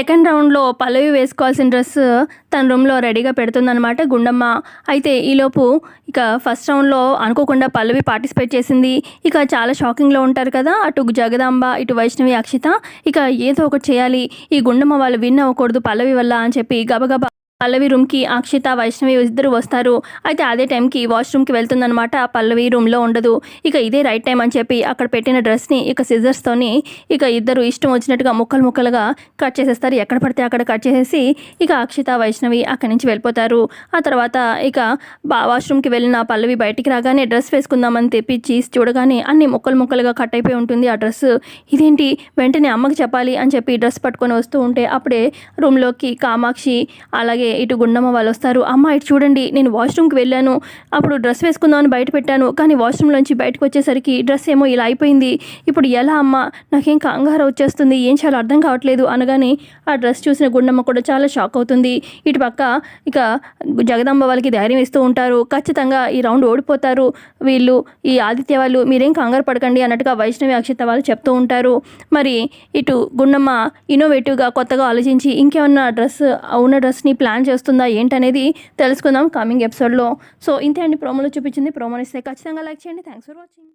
Second రౌండ్లో పల్లవి వేసుకోవాల్సిన dress తన రూమ్లో రెడీగా పెడుతుందనమాట గుండమ్మ. అయితే ఈలోపు ఇక ఫస్ట్ రౌండ్లో అనుకోకుండా పల్లవి పార్టిసిపేట్ చేసింది. ఇక చాలా షాకింగ్లో ఉంటారు కదా అటు జగదాంబ ఇటు వైష్ణవి అక్షిత. ఇక ఏదో ఒకటి చేయాలి. ఈ గుండమ్మ వాళ్ళు విన్ అవ్వకూడదు పల్లవి వల్ల అని చెప్పి గబగబా పల్లవి రూమ్కి అక్షిత వైష్ణవి ఇద్దరు వస్తారు. అయితే అదే టైంకి వాష్రూమ్కి వెళ్తుందనమాట పల్లవి రూమ్లో ఉండదు. ఇక ఇదే రైట్ టైం అని చెప్పి అక్కడ పెట్టిన డ్రెస్ని ఇక సిజర్స్తోని ఇక ఇద్దరు ఇష్టం వచ్చినట్టుగా ముక్కలు ముక్కలుగా కట్ చేసేస్తారు. ఎక్కడ పడితే అక్కడ కట్ చేసేసి ఇక అక్షిత వైష్ణవి అక్కడి నుంచి వెళ్ళిపోతారు. ఆ తర్వాత ఇక బా వాష్రూమ్కి వెళ్ళిన పల్లవి బయటికి రాగానే డ్రెస్ వేసుకుందామని తెప్పించి చూడగానే అన్ని ముక్కలు ముక్కలుగా కట్ అయిపోయి ఉంటుంది ఆ డ్రెస్. ఇదేంటి? వెంటనే అమ్మకి చెప్పాలి అని చెప్పి డ్రెస్ పట్టుకొని వస్తూ ఉంటే అప్పుడే రూమ్లోకి కామాక్షి అలాగే ఇటు గుండమ్మ వాళ్ళు వస్తారు అమ్మ ఇటు చూడండి నేను వాష్రూమ్కి వెళ్ళాను అప్పుడు డ్రెస్ వేసుకుందామని బయట పెట్టాను కానీ వాష్రూమ్లోంచి బయటకు వచ్చేసరికి డ్రెస్ ఏమో ఇలా అయిపోయింది ఇప్పుడు ఎలా అమ్మ నాకేం కంగారు వచ్చేస్తుంది ఏం చాలా అర్థం కావట్లేదు అనగానే ఆ డ్రెస్ చూసిన గుండమ్మ కూడా చాలా షాక్ అవుతుంది. ఇటు పక్క ఇక జగదాంబ వాళ్ళకి ధైర్యం ఇస్తూ ఉంటారు ఖచ్చితంగా ఈ రౌండ్ ఓడిపోతారు వీళ్ళు ఈ ఆదిత్య వాళ్ళు మీరేం కంగారు పడకండి అన్నట్టుగా వైష్ణవి అక్షిత వాళ్ళు చెప్తూ ఉంటారు. మరి ఇటు గుండమ్మ ఇన్నోవేటివ్గా కొత్తగా ఆలోచించి ఇంకేమన్నా డ్రెస్ ఉన్న డ్రెస్ని ప్లాన్ ప్లాన్ చేస్తుందా ఏంటనేది తెలుసుకుందాం కమింగ్ ఎపిసోడ్లో. సో ఇంతే అండి. ప్రోమోలో చూపించింది ప్రోమోని ఇస్తే ఖచ్చితంగా లైక్ చేయండి. Thanks for watching.